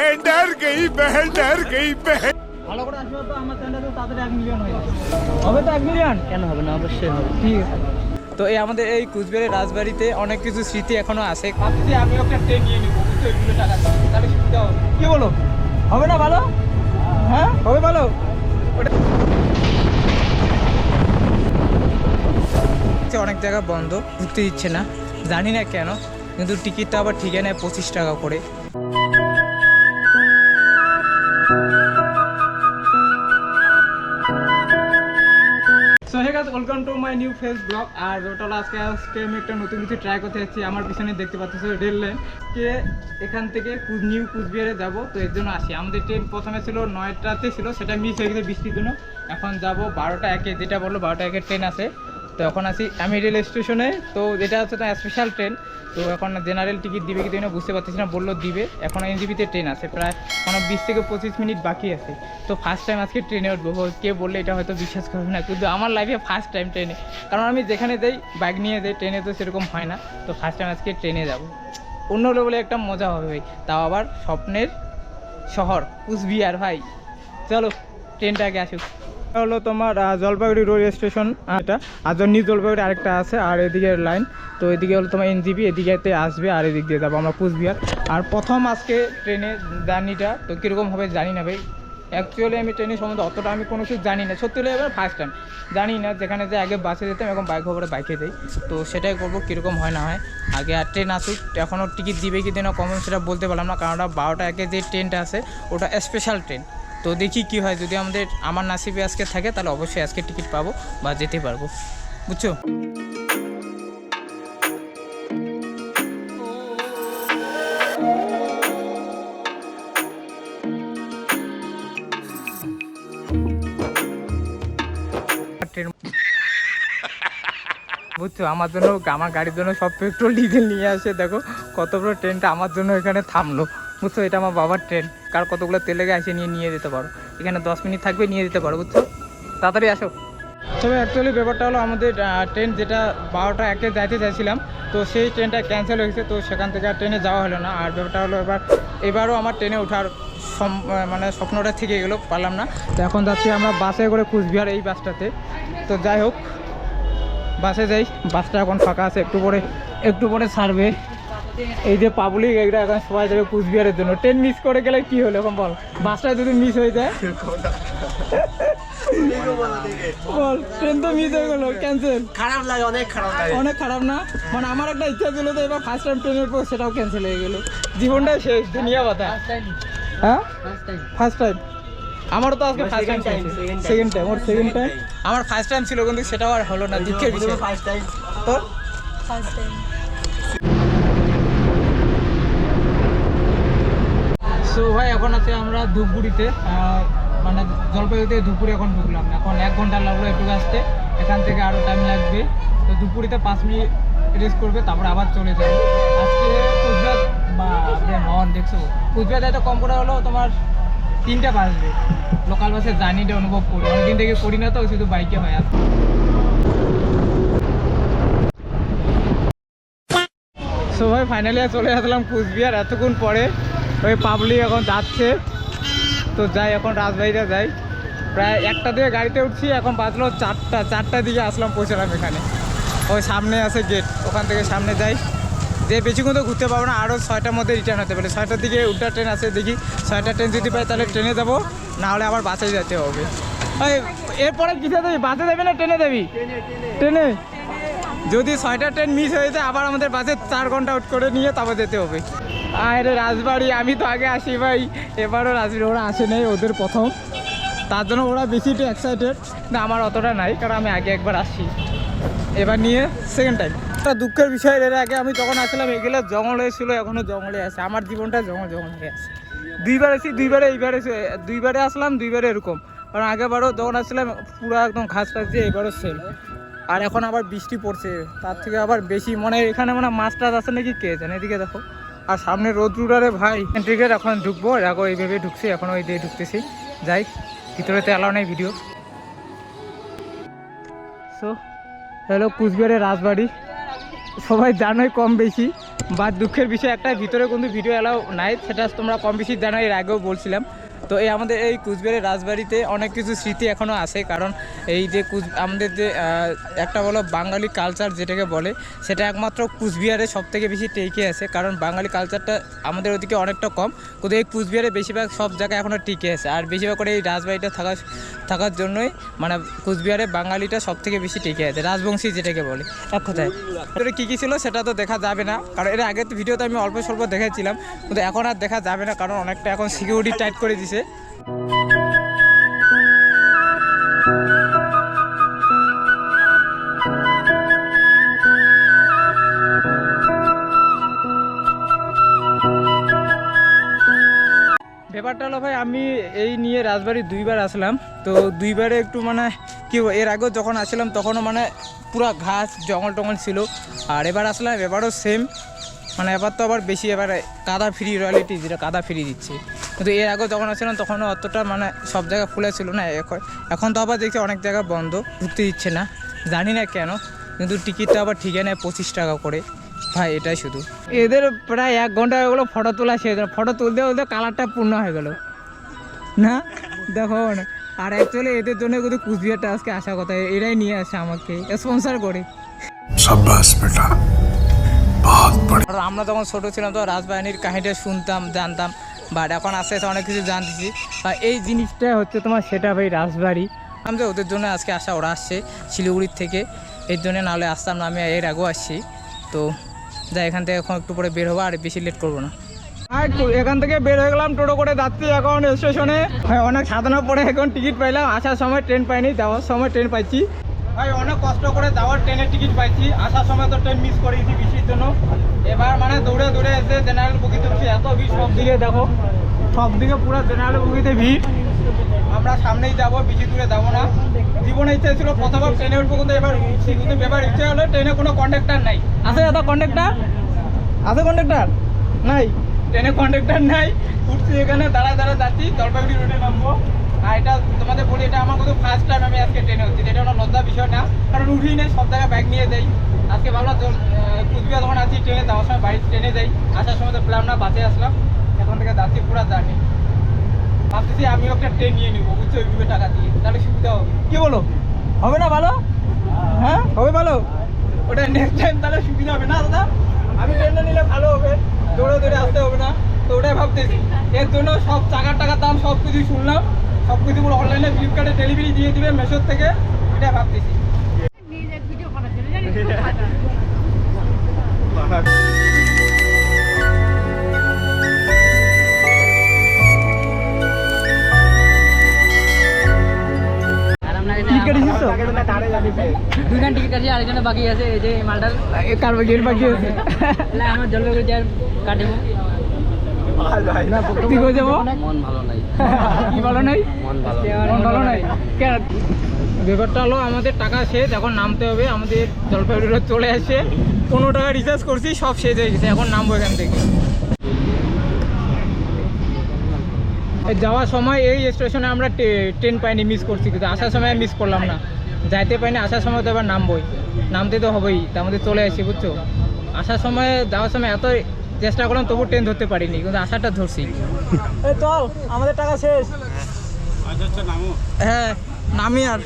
बहन डर गई बहन डर गई बहन ভালো করে আসবে তো আমার চ্যানেলে তো তাড়াতাড়ি এক মিলিয়ন হয়ে যাবে হবে তো এক মিলিয়ন কেন হবে না অবশ্যই হবে ঠিক আছে তো এই আমাদের এই কুচবিহারের রাজবাড়িতে অনেক কিছু স্মৃতি এখনো আছে ভাবছি আমি একটা ট্রেন নিয়ে নিবো বুঝছো এগুলো টাকা দিয়ে। তাহলে সুবিধা হবে কি বলো হবে না ভালো হ্যাঁ হবে ভালো ওটা অনেক জায়গা বন্ধ ঢুকতে দিচ্ছে না জানি না কেন কিন্তু টিকিটটা আবার ঠিকই নেয় পঁচিশ টাকা করে Guys welcome to my new face blog R total আজকে আজকে আমি একটা নতুন কিছু ট্রাই করতে যাচ্ছি। আমার পিছনে দেখতে পাচ্ছি রেল লাইন কে এখান থেকে নিউ কুচবিহারে যাব, তো এর জন্য আসি। আমাদের ট্রেন প্রথমে ছিল নয়টাতে ছিল, সেটা মিস হয়ে গেছে বৃষ্টির জন্য। এখন যাব বারোটা একে, যেটা বলল বারোটা একের ট্রেন আছে। তো এখন আসি আমি রেল স্টেশনে। তো এটা হচ্ছে তো স্পেশাল ট্রেন তো এখন জেনারেল টিকিট দিবে কি দিবে না বুঝতে পারতেছি না, বলল দিবে। এখন এনজিবিতে ট্রেন আছে, প্রায় কোনো বিশ থেকে পঁচিশ মিনিট বাকি আছে। তো ফার্স্ট টাইম আজকে ট্রেনে উঠবো। কে বললে এটা হয়তো বিশ্বাস করবে না, কিন্তু আমার লাইফে ফার্স্ট টাইম ট্রেনে কারণ আমি যেখানে যাই বাইক নিয়ে যাই ট্রেনে তো সেরকম হয় না। তো ফার্স্ট টাইম আজকে ট্রেনে যাব। অন্য হলে বলে একটা মজা হবে ভাই। তাও আবার স্বপ্নের শহর, কুচবিহার ভাই। চলো ট্রেনটা আগে আসুক। হলো তোমার জলপাইগুড়ি রোড স্টেশন এটা। আর নিউ জলপাইগুড়ি আরেকটা আছে, আর এদিকে লাইন তো এদিকে হলো তোমার এনজিবি এদিকেতে আসবে, আর এদিক দিয়ে যাব আমরা কুচবিহার। আর প্রথম আজকে ট্রেনে জার্নিটা, তো কীরকম হবে জানি না ভাই। অ্যাকচুয়ালি আমি ট্রেনের সম্বন্ধে অতটা আমি কোনো কিছু জানি না। সত্যি হলে এবার ফার্স্ট টাইম জানি না, যেখানে যে আগে বাসে যেতাম, এখন বাইক খবরে বাইকে যাই। তো সেটাই করব, কীরকম হয় না হয়। আগে আর ট্রেন আসুক, এখনও টিকিট দিবে কি দিনা কমন সেটা বলতে পারলাম না। কারণ ওটা বারোটা একে যে ট্রেনটা আছে, ওটা স্পেশাল ট্রেন তো দেখি কি হয়। যদি আমাদের আমার নাসিবে আজকে থাকে, তাহলে অবশ্যই আজকে টিকিট পাবো বা যেতে পারব। বুঝছ? বুঝছ? আমার জন্য, আমার গাড়ির জন্য সব পেট্রোল ডিজেল নিয়ে আসে। দেখো কত বড় ট্রেনটা আমার জন্য এখানে থামলো। বুঝছ? এটা আমার বাবার ট্রেন কার কতগুলো তেল লেগে এসে নিয়ে নিয়ে যেতে পারো। এখানে দশ মিনিট থাকবে, নিয়ে যেতে পারো, বুঝছ? তাড়াতাড়ি আসো। তবে অ্যাকচুয়ালি ব্যাপারটা হলো আমাদের ট্রেন যেটা বারোটা একে যাইতে চাইছিলাম, তো সেই ট্রেনটা ক্যান্সেল হয়েছে, তো সেখান থেকে আর ট্রেনে যাওয়া হলো না। আর ব্যাপারটা হলো এবার, এবারও আমার ট্রেনে ওঠার মানে স্বপ্নটা থেকে গেলো, পারলাম না। তো এখন যাচ্ছি আমরা বাসে করে কুচবিহার এই বাসটাতে। তো যাই হোক, বাসে যাই, বাসটা এখন ফাঁকা আছে, একটু পরে একটু পরে ছাড়বে। এই যে পাবলিক এগুলো এখন সবাই যাবে কুচবিহারের জন্য। ট্রেন মিস করে গেলে কি হলো এখন বল? বাসটা যদি মিস হয়ে যায়? বল ট্রেন তো মিস হয়ে গেলো ক্যান্সেল খারাপ লাগে অনেক খারাপ লাগে। অনেক খারাপ না? মানে আমার একটা ইচ্ছা ছিল তো এবার ফার্স্ট টাইম ট্রেনের পর সেটাও ক্যান্সেল হয়ে গেলো। জীবনটাই শেষ দুনিয়া বাতা হ্যাঁ? ফার্স্ট টাইম আমারও তো আজকে ফার্স্ট টাইম. সেকেন্ড টাইম ওর সেকেন্ড টাইম আমার ফার্স্ট টাইম ছিল কিন্তু সেটাও আর হলো না দুঃখের বিষয়। ফার্স্ট টাইম তোর? সো ভাই, এখন আছে আমরা ধূপগুড়িতে। মানে জলপাইগুড়ি থেকে ধূপগুড়ি এখন ঢুকলাম। এখন এক ঘণ্টা লাগল একটু আসতে। এখান থেকে আরও টাইম লাগবে। তো ধূপগুড়িতে পাঁচ মিনিট রেস্ট করবে, তারপরে আবার চলে যাবে। আজকে কুচবিহার বা নন দেখছ? কুচবিহার যাইতে কম করে হলো তোমার তিনটা বাজবে। লোকাল বাসের জার্নিটা অনুভব করি। অনেকদিন থেকে করি না তো, শুধু বাইকে হয় আর সো ভাই ফাইনালি চলে আসলাম কুচবিহার, এতক্ষণ পরে। ওই পাবলিক এখন যাচ্ছে। তো যাই, এখন রাজবাড়িটা যাই। প্রায় একটা দিয়ে গাড়িতে উঠছি, এখন বাজলো চারটা। চারটার দিকে আসলাম, পৌঁছলাম এখানে। ওই সামনে আছে গেট ওখান থেকে সামনে যাই। যে বেশিক্ষণ তো ঘুরতে পারব না আরও ছয়টার মধ্যে রিটার্ন হতে পারে। ছয়টার দিকে উল্টা ট্রেন আছে, দেখি। ছয়টা ট্রেন যদি পাই, তাহলে ট্রেনে যাব। নাহলে আবার বাসে যেতে হবে। ওই, এরপরে কিসে দেবি? বাসে দেবি না ট্রেনে দেবি? ট্রেনে যদি ছয়টা ট্রেন মিস হয়ে যায়, আবার আমাদের বাসে চার ঘণ্টা আউট করে নিয়ে তারপর যেতে হবে। আরে রাজবাড়ি, আমি তো আগে আসি ভাই। এবারও রাজবাড়ি, ওরা আসে নাই, ওদের প্রথম। তার জন্য ওরা বেশি একটু এক্সাইটেড না, আমার অতটা নাই, কারণ আমি আগে একবার আসি। এবার নিয়ে সেকেন্ড টাইম একটা দুঃখের বিষয়, এর আগে আমি যখন আসলাম এগুলো জঙ্গল হয়েছিল এখনও জঙ্গলে আছে। আমার জীবনটা জঙ্গল জঙ্গল হয়ে আছে। দুইবার এসেছি দুইবারে, এইবারে এসে- দুইবারে আসলাম, দুইবারে এরকম। কারণ আগেবারও যখন আসলাম পুরো একদম ঘাস টাস দিয়ে এবারও সেম আর এখন আবার বৃষ্টি পড়ছে, তার থেকে আবার বেশি। মনে এখানে মানে মাছ টাছ আছে নাকি, কে জানে, এদিকে দেখো। আর সামনে রোদ রুডারে ভাই এন্ট্রিগেট এখন ঢুকবো। দেখো এইভাবে ঢুকছি, এখন ওই দিয়ে ঢুকতেছি। যাই, ভিতরেতে অ্যালাউ নেই ভিডিও সো হ্যালো কুচবিহারের রাজবাড়ি। সবাই জানোই কম বেশি, বা দুঃখের বিষয় একটা ভিতরে কিন্তু ভিডিও এলাও নাই, সেটা তোমরা কম বেশি জানো এর আগেও বলছিলাম। তো এই আমাদের এই কুচবিহারের রাজবাড়িতে অনেক কিছু স্মৃতি এখনও আছে, কারণ এই যে কুচ আমাদের যে একটা বলো বাঙালি কালচার যেটাকে বলে, সেটা একমাত্র কুচবিহারে সব থেকে বেশি টিকে আছে কারণ বাঙালি কালচারটা আমাদের ওদিকে অনেকটা কম। কিন্তু এই কুচবিহারে বেশিরভাগ সব জায়গায় এখনও টিকে আছে আর বেশিরভাগ করে এই রাজবাড়িটা থাকার থাকার জন্যই মানে কুচবিহারে বাঙালিটা সব থেকে বেশি টিকে আছে রাজবংশী যেটাকে বলে। এক কথায়। কী কী ছিল সেটা তো দেখা যাবে না। কারণ এর আগে তো ভিডিওতে আমি অল্প স্বল্প দেখেছিলাম কিন্তু এখন আর দেখা যাবে না, কারণ অনেকটা এখন সিকিউরিটি টাইট করে দিছে। ব্যাপারটা হলো ভাই, আমি এই নিয়ে রাজবাড়ি দুইবার আসলাম। তো দুইবারে একটু মানে কি এর আগেও যখন আসছিলাম তখনও মানে পুরো ঘাস, জঙ্গল টঙ্গল ছিল। আর এবার আসলাম, এবারও সেম মানে এবার তো আবার বেশি, এবারে কাদা ফ্রি রয়্যালিটি যেটা, কাদা ফ্রি দিচ্ছে। কিন্তু এর আগেও যখন আসছিলাম, তখনও অতটা মানে সব জায়গায় খুলে ছিল না। এখন এখন তো আবার দেখছি অনেক জায়গা বন্ধ ঢুকতে দিচ্ছে না। জানি না কেন, কিন্তু টিকিটটা আবার ঠিকই নেয় পঁচিশ টাকা করে। ভাই এটাই শুধু। এদের প্রায় এক ঘণ্টা হয়ে গেলো ফটো তোলা শেষ। ফটো তুলতে তুলতে কালারটা পূর্ণ হয়ে গেল। না? দেখো আর অ্যাকচুয়ালি এদের জন্য কিন্তু কুচবিহারটা আজকে আসা কথা। এরাই নিয়ে আসে আমাকে। স্পন্সার করে। আমরা তখন ছোটো ছিলাম তো রাজবাহিনীর কাহিনীটা শুনতাম জানতাম। বাট এখন আস্তে আস্তে অনেক কিছু জানতেছি। বা এই জিনিসটা হচ্ছে তোমার সেটা ভাই রাজবাড়ি। আমি তো ওদের জন্য আজকে আসা ওরা আসছে শিলিগুড়ির থেকে। এর জন্য নাহলে আসতাম না আমি এর আগেও আসছি। তো যাই, এখান থেকে এখন একটু পরে বের হব, আর বেশি লেট করব না। এখান থেকে বের হয়ে গেলাম, টোটো করে যাচ্ছি এখন স্টেশনে ভাই অনেক সাধনার পরে এখন টিকিট পাইলাম, আসার সময় ট্রেন পাইনি, যাওয়ার সময় ট্রেন পাইছি। ভাই, অনেক কষ্ট করে যাওয়ার ট্রেনের টিকিট পাইছি, আসার সময় তো ট্রেন মিস করে দিয়েছি বৃষ্টির জন্য। এবার মানে দৌড়ে দৌড়ে এসে জেনারেল বুকিতে উঠছি, এত ভিড় সব দিকে, দেখো। সব দিকে পুরো জেনারেল বুকিতে ভিড়। আমরা সামনেই যাব, বেশি দূরে যাব না। জীবনে ইচ্ছা ছিল প্রথমবার ট্রেনে উঠবো কিন্তু এবার উঠছি কিন্তু এবার ইচ্ছে হলো ট্রেনে কোনো কন্ডাক্টার নাই। আছে দাদা কন্ডাক্টার আছে কন্ডাক্টার নাই? ট্রেনে কন্ডাক্টার নাই। উঠছি এখানে দাঁড়ায় দাঁড়া যাচ্ছি জলপাইগুড়ি রোডে নামবো। আর এটা তোমাদের বলি এটা আমার কিন্তু ফার্স্ট টাইম আমি আজকে ট্রেনে উঠছি এটা কোনো লজ্জা বিষয় না। কারণ উঠি নেই সব জায়গায় ব্যাগ নিয়ে যাই। আজকে ভাবলাম কুচবিহার যখন আছি ট্রেনে যাওয়ার সময় বাড়ি ট্রেনে যাই। আসার সময় তো প্ল্যান না বাসে আসলাম। এখন থেকে যাচ্ছি পুরো জার্নি ভাবতেছি আমিও একটা ট্রেন নিয়ে নিবো, বুঝছ? ওইভাবে টাকা দিয়ে। তাহলে সুবিধা হবে। কি বলো? হবে না ভালো? হ্যাঁ? হবে ভালো? ওটা নেক্সট টাইম তাহলে সুবিধা হবে না, দাদা? আমি ট্রেনটা নিলে ভালো হবে। দৌড়ে দৌড়ে আসতে হবে না। তো ওটাই ভাবতেছি। এর জন্য সব টাকার টাকার দাম সব কিছু শুনলাম সব কিছুগুলো অনলাইনে ফ্লিপকার্টে ডেলিভারি দিয়ে দিবে মেশোর থেকে। এটাই ভাবতেছি। বাকি আছে এই যে এই মালটার এ কার গেট বাকি আছে। তাহলে আমার জলপাইগুড়ি যার কাটিব তুই কই যাব? মন ভালো নাই। কি ভালো নাই? মন ভালো মন ভালো নাই। কেন? ব্যাপারটা হলো আমাদের টাকা শেষ এখন নামতে হবে। আমাদের জলপাইগুড়ি রোড চলে আসছে। পনেরো টাকা রিচার্জ করছি সব শেষ হয়ে গেছে। এখন নামবো এখান থেকে। যাওয়ার সময় এই স্টেশনে আমরা ট্রেন পাইনি মিস করছি। কিন্তু আসার সময় মিস করলাম না। যাইতে পারি না আসার সময় তো এবার নামবই। নামতে তো হবেই তার মধ্যে চলে আসি বুঝছ? আসার সময় যাওয়ার সময় এত চেষ্টা করলাম তবু ট্রেন ধরতে পারিনি কিন্তু আসাটা ধরছি। এই চল আমাদের টাকা শেষ। হ্যাঁ। নামি। আর।